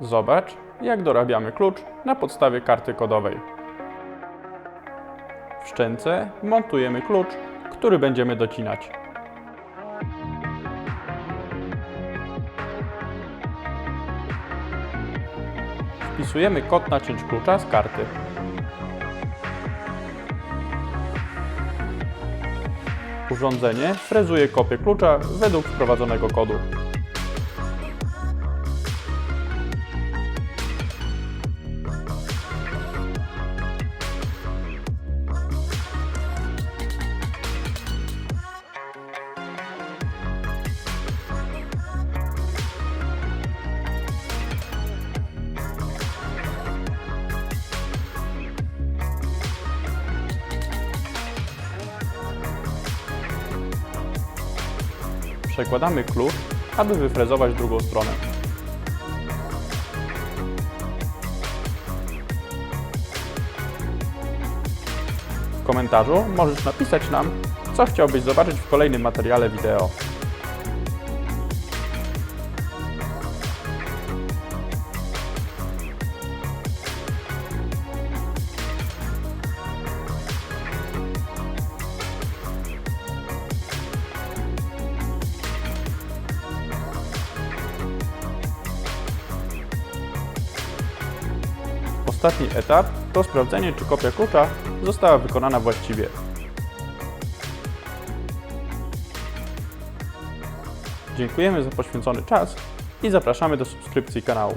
Zobacz, jak dorabiamy klucz na podstawie karty kodowej. W szczęce montujemy klucz, który będziemy docinać. Wpisujemy kod na cięć klucza z karty. Urządzenie frezuje kopię klucza według wprowadzonego kodu. Przekładamy klucz, aby wyfrezować drugą stronę. W komentarzu możesz napisać nam, co chciałbyś zobaczyć w kolejnym materiale wideo. Ostatni etap to sprawdzenie, czy kopia klucza została wykonana właściwie. Dziękujemy za poświęcony czas i zapraszamy do subskrypcji kanału.